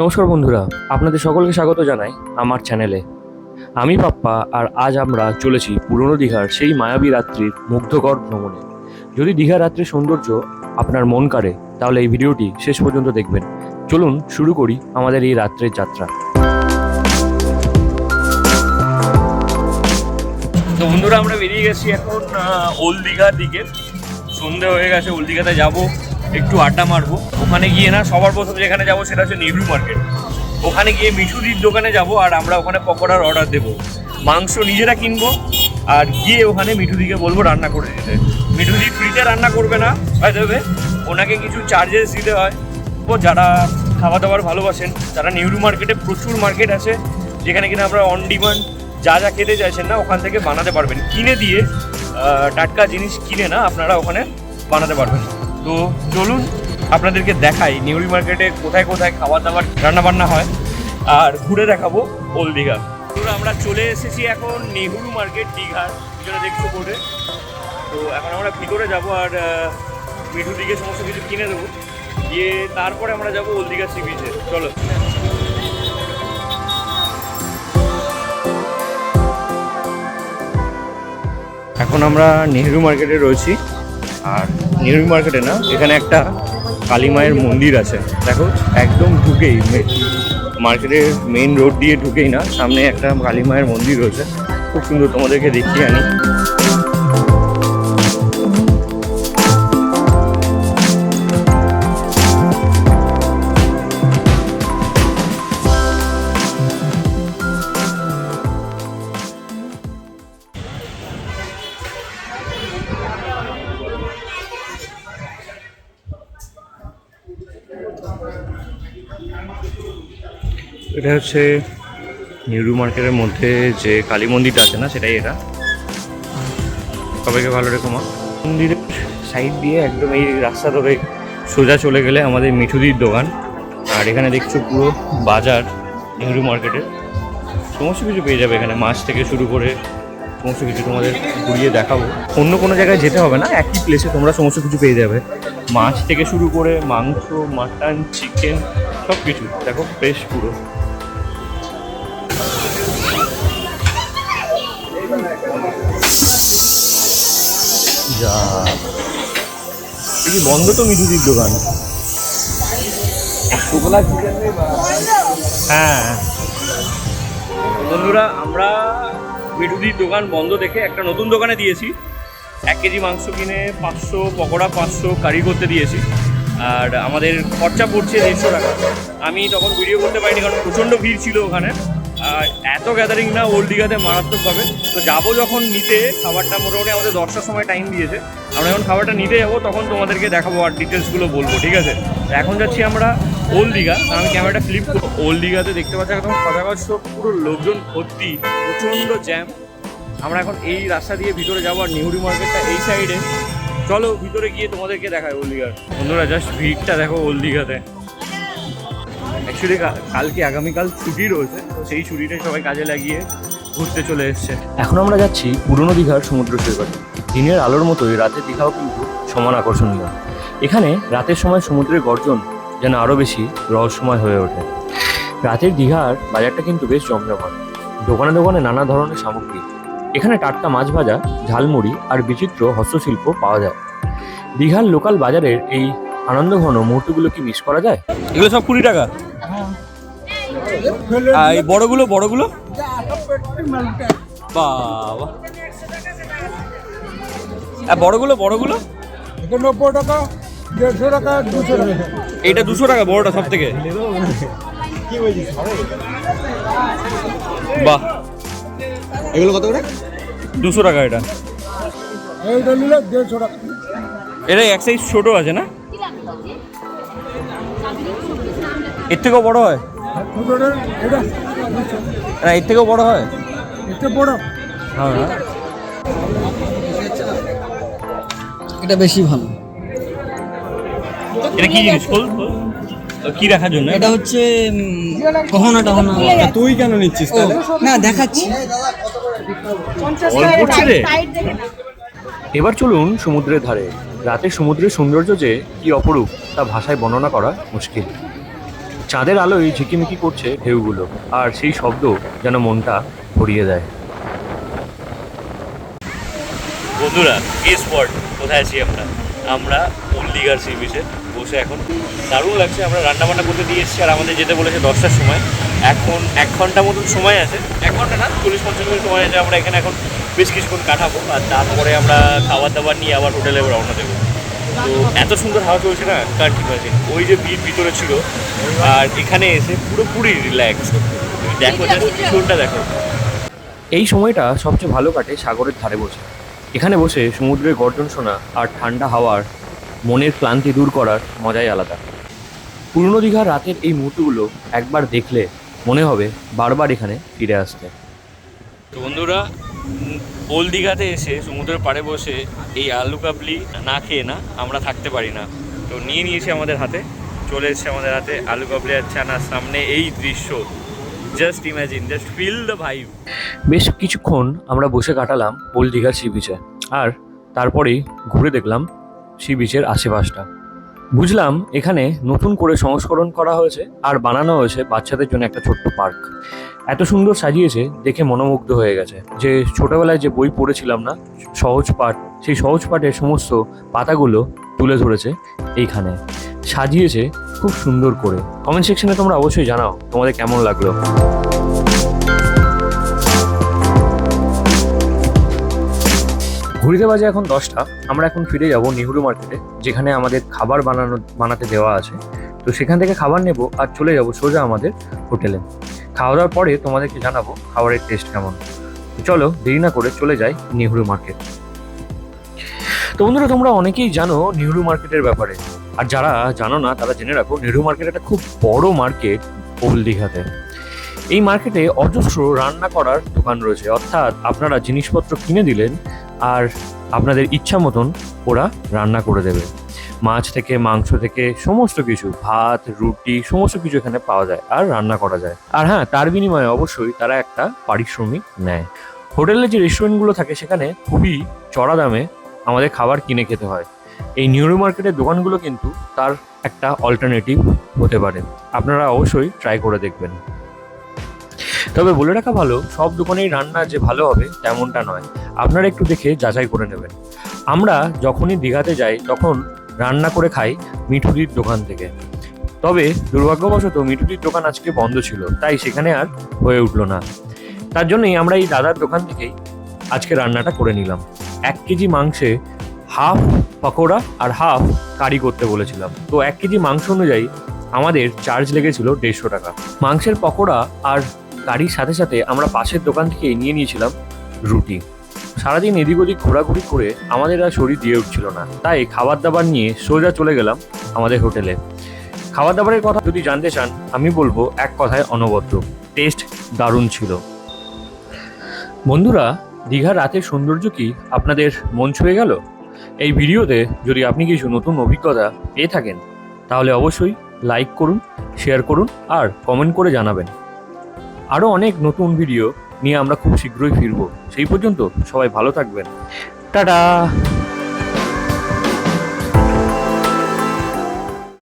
নমস্কার বন্ধুরা, আপনাদের সকলকে স্বাগত জানাই আমার চ্যানেলে আমি পাপ্পা আর আজ আমরা চলেছি পুরনো দীঘার সেই মায়াবী রাত্রির মুগ্ধকর ভ্রমণে। যদি দীঘা রাত্রির সৌন্দর্য আপনার মন কাড়ে, তাহলে এই ভিডিওটি শেষ পর্যন্ত দেখবেন। চলুন শুরু করি আমাদের এই রাত্রের যাত্রা। তো বন্ধুরা, আমরা বেরিয়ে গেছি এখন ওল্ড দীঘার দিকে। সন্ধে হয়ে গেছে, ওল্ড দীঘাতে যাব। একটু আড্ডা মারবো। ওখানে গিয়ে না, সবার প্রথম যেখানে যাব সেটা হচ্ছে নেহরু মার্কেট ওখানে গিয়ে মিঠুদির দোকানে যাব আর আমরা ওখানে পকোড়ার অর্ডার দেবো। মাংস নিজেরা কিনবো আর গিয়ে ওখানে মিঠুদিকে বলব রান্না করে দিতে। মিঠুদি ফ্রিতে রান্না করবে না। হয়তো ওনাকে কিছু চার্জেস দিতে হয়। ও যারা খাওয়া দাওয়ার ভালোবাসেন, তারা নেহরু মার্কেটে প্রচুর মার্কেট আছে। যেখানে কিনা আপনারা অন ডিমান্ড যা যা খেতে চাইছেন না, ওখান থেকে বানাতে পারবেন। কিনে দিয়ে টাটকা জিনিস কিনে না, আপনারা ওখানে বানাতে পারবেন। তো চলুন আপনাদেরকে দেখাই নেহরু মার্কেটে কোথায় কোথায় খাবার দাবার রান্না বান্না হয় আর ঘুরে দেখাবো ওল দীঘা। আমরা চলে এসেছি এখন নেহরু মার্কেট দীঘার, যেটা দেখছ বোর্ডে। তো এখন আমরা ভিতরে যাব আর মিঠু দিকে সমস্ত কিছু কিনে দেবো। গিয়ে তারপরে আমরা যাব ওল্ড দীঘা সি বিচে। চলো। এখন আমরা নেহরু মার্কেটে রয়েছি। আর নেহরু মার্কেটে না, এখানে একটা কালী মায়ের মন্দির আছে। দেখো, একদম ঢুকেই মার্কেটের মেইন রোড দিয়ে ঢুকেই না, সামনে একটা কালী মায়ের মন্দির রয়েছে। খুব সুন্দর তোমাদেরকে দেখিয়ে আনি। এটা হচ্ছে নেহরু মার্কেটের মধ্যে যে কালী মন্দিরটা আছে না, সেটাই এটা। সবাইকে ভালো রেখো মা। মন্দিরের সাইড দিয়ে একদম এই রাস্তা ধরে সোজা চলে গেলে আমাদের মিঠুদির দোকান। আর এখানে দেখছ পুরো বাজার নেহরু মার্কেটের। সমস্ত কিছু পেয়ে যাবে এখানে, মাছ থেকে শুরু করে সমস্ত কিছু তোমাদের ঘুরিয়ে দেখাবো। অন্য কোনো জায়গায় যেতে হবে না, একই প্লেসে তোমরা সমস্ত কিছু পেয়ে যাবে। মাছ থেকে শুরু করে মাংস, মাটন চিকেন সব কিছু দেখো ফ্রেশ পুরো। যা। কি বন্ধ তো মিঠুদির দোকান। হ্যাঁ। বন্ধুরা আমরা মিঠুদির দোকান বন্ধ দেখে একটা নতুন দোকানে দিয়েছি। এক কেজি মাংস কিনে পাঁচশো পকোড়া পাঁচশো কারি করতে দিয়েছি। আর আমাদের খরচা পড়ছে দেড়শো টাকা। আমি তখন ভিডিও করতে পারিনি কারণ প্রচণ্ড ভিড় ছিল ওখানে। এত গ্যাদারিং না ওল্ড দীঘাতে মারাত্মক পাবে তো যাব যখন নিতে, খাবারটা মোটামুটি আমাদের দশটার সময় টাইম দিয়েছে। আমরা যখন খাবারটা নিতে যাব, তখন তোমাদেরকে দেখাবো আর ডিটেলসগুলো বলব, ঠিক আছে? এখন যাচ্ছি আমরা ওল্ড দীঘা। আমি ক্যামেরাটা ফ্লিপ করব ওল্ড দীঘাতে দেখতে পাচ্ছি, একদম সজাগত পুরো লোকজন ভর্তি, প্রচণ্ড জ্যাম আমরা এখন এই রাস্তা দিয়ে ভিতরে যাব আর নেহরু মার্কেটটা এই সাইডে চলো ভিতরে গিয়ে তোমাদেরকে দেখায় ওল্ড দীঘার। বন্ধুরা জাস্ট ভিড়টা দেখো ওল্ড দীঘাতে। অ্যাকচুয়ালি কালকে আগামীকাল ছুটি রয়েছে তো সেই ছুটিটাই সবাই কাজে লাগিয়ে ঘুরতে চলে এসছে। এখন আমরা যাচ্ছি পুরনো দীঘার সমুদ্র সৈকতে। দিনের আলোর মতোই রাতের দীঘাও কিন্তু সমান আকর্ষণীয়। এখানে রাতের সময় সমুদ্রের গর্জন যেন আরও বেশি রহস্যময় হয়ে ওঠে। রাতের দীঘার বাজারটা কিন্তু বেশ জমজমাট। দোকানে দোকানে নানা ধরনের সামগ্রী। এখানে টাটকা মাছ ভাজা ঝালমুড়ি আর বিচিত্র হস্তশিল্প পাওয়া যায়। দীঘার লোকাল বাজারের এই আনন্দঘন মুহূর্তগুলো কি মিস করা যায়? এগুলো সব কুড়ি টাকা। আর এই বড়গুলো বড়গুলো? বাবা। আর বড়গুলো বড়গুলো? এটা নব্বই টাকা দেড়শো টাকা দুশো টাকা এইটা দুশো টাকা বড়টা সব থেকে বাহ। এগুলো কত করে? দুশো টাকা এটা। এইটা নিলে দেড়শো টাকা এটা এক সাইজ ছোট আছে না? এর থেকেও বড় হয়? এটা। না এর থেকেও বড় হয়? এটা বড়। হ্যাঁ। এটা বেশি ভালো। এটা কি জিনিস। কি রাখার জন্য? এটা হচ্ছে উম, গহনা টহনা। তুই কেন নিচ্ছিস না দেখাচ্ছি। এবার চলুন সমুদ্রের ধারে। রাতে সমুদ্রের সৌন্দর্য যে কি অপরূপ তা ভাষায় বর্ণনা করা মুশকিল। চাঁদের আলোয় ঝিকিমিকি করছে ঢেউগুলো, আর সেই শব্দ যেন মনটা ভরিয়ে দেয়। বন্ধুরা কে স্পট কোথায় আছি আমরা? আমরা পল্লিগার সি বিচে বসে এখন। দারুণ লাগছে, আমরা রান্না বান্না করতে দিয়ে এসেছি, আর আমাদের যেতে বলেছে দশটার সময়। এখন এক ঘণ্টা মতন সময় আছে। এক ঘণ্টা না, চল্লিশ পঞ্চাশ মিনিট সময় আছে, আমরা এখানে এখন বেশ কিছুক্ষণ কাটাবো, আর তারপরে আমরা খাবার দাবার নিয়ে আবার হোটেলে রওনা দেবো। এত সুন্দর হাওয়া চলছে না? কার ঠিক আছে ওই যে বিট ভিতরে ছিল আর এখানে এসে পুরোপুরি রিল্যাক্স দেখো জাস্ট পিছনটা দেখো। এই সময়টা সবচেয়ে ভালো কাটে সাগরের ধারে বসে। এখানে বসে সমুদ্রের গর্জন শোনা আর ঠান্ডা হাওয়ার মনের ক্লান্তি দূর করার মজাই আলাদা। পুরনো দীঘার রাতের এই মুহূর্তগুলো একবার দেখলে মনে হবে বারবার এখানে ফিরে আসতে। তো বন্ধুরা ওল দীঘাতে এসে, সমুদ্রের পাড়ে বসে এই আলু কাবলি না খেয়ে না, আমরা থাকতে পারি না। তো নিয়ে নিয়েছি আমাদের হাতে, চলে এসেছে আমাদের হাতে আলু কাবলি আর ছানার সামনে এই দৃশ্য। Just imagine just feel the vibe বেশ কিছুক্ষণ আমরা বসে কাটালাম ওল দীঘার সি বিচে, আর তারপরেই ঘুরে দেখলাম সি বিচের আশেপাশটা। বুঝলাম এখানে নতুন করে সংস্করণ করা হয়েছে আর বানানো হয়েছে বাচ্চাদের জন্য একটা ছোট্ট পার্ক। এত সুন্দর সাজিয়েছে, দেখে মনোমুগ্ধ হয়ে গেছে। যে ছোটবেলায় যে বই পড়েছিলাম না, সহজ পাঠ, সেই সহজ পাঠের সমস্ত পাতাগুলো তুলে ধরেছে এইখানে। সাজিয়েছে খুব সুন্দর করে। কমেন্ট সেকশনে তোমরা অবশ্যই জানাও তোমাদের কেমন লাগল। ঘুরিতে বাজে এখন দশটা। আমরা এখন ফিরে যাব নেহরু মার্কেটে যেখানে আমাদের খাবার বানানো, বানাতে দেওয়া আছে। তো সেখান থেকে খাবার নেব আর চলে যাব সোজা আমাদের হোটেলে খাওয়া দাওয়ার পরে তোমাদেরকে জানাব খাবারের টেস্ট কেমন। চলো, দেরি না করে চলে যাই নেহরু মার্কেট তো বন্ধুরা, তোমরা অনেকেই জানো নেহরু মার্কেটের ব্যাপারে। আর যারা জানো না, তারা জেনে রাখো, নেহরু মার্কেট একটা খুব বড় মার্কেট ওল দীঘাতে। এই মার্কেটে অজস্র রান্না করার দোকান রয়েছে। অর্থাৎ আপনারা জিনিসপত্র কিনে দিলেন আর আপনাদের ইচ্ছা মতন ওরা রান্না করে দেবে। মাছ থেকে, মাংস থেকে সমস্ত কিছু, ভাত, রুটি, সমস্ত কিছু এখানে পাওয়া যায় আর রান্না করা যায়। আর হ্যাঁ তার বিনিময়ে অবশ্যই তারা একটা পারিশ্রমিক নেয়। হোটেলে যে রেস্টুরেন্টগুলো থাকে সেখানে খুবই চড়া দামে আমাদের খাবার কিনে খেতে হয়। এই নিউরো মার্কেটের দোকানগুলো কিন্তু তার একটা অল্টারনেটিভ হতে পারে। আপনারা অবশ্যই ট্রাই করে দেখবেন। তবে বলে রাখা ভালো, সব দোকানেই রান্না যে ভালো হবে তেমনটা নয়। আপনারা একটু দেখে যাচাই করে নেবেন। আমরা যখনই দীঘাতে যাই, তখন রান্না করে খাই মিঠুরির দোকান থেকে। তবে দুর্ভাগ্যবশত মিঠুরির দোকান আজকে বন্ধ ছিল, তাই সেখানে আর হয়ে উঠল না। তার জন্যই আমরা এই দাদার দোকান থেকেই আজকে রান্নাটা করে নিলাম। এক কেজি মাংসে হাফ পকোড়া আর হাফ কারি করতে বলেছিলাম। তো এক কেজি মাংস অনুযায়ী আমাদের চার্জ লেগেছিল দেড়শো টাকা। মাংসের পকোড়া আর গাড়ির সাথে সাথে আমরা পাশের দোকান থেকে নিয়ে নিয়েছিলাম রুটি। সারাদিন এদিক ওদিক ঘোরাঘুরি করে আমাদের আর শরীর দিয়ে উঠছিল না। তাই খাবার দাবার নিয়ে সোজা চলে গেলাম আমাদের হোটেলে। খাবার দাবারের কথা যদি জানতে চান, আমি বলব এক কথায় অনবদ্য। টেস্ট দারুণ ছিল। বন্ধুরা, দীঘার রাতের সৌন্দর্য কি আপনাদের মন ছুঁয়ে গেল? এই ভিডিওতে যদি আপনি কিছু নতুন অভিজ্ঞতা পেয়ে থাকেন, তাহলে অবশ্যই লাইক করুন, শেয়ার করুন আর কমেন্ট করে জানাবেন। আরও অনেক নতুন ভিডিও নিয়ে আমরা খুব শীঘ্রই ফিরবো। সেই পর্যন্ত সবাই ভালো থাকবেন। টাটা!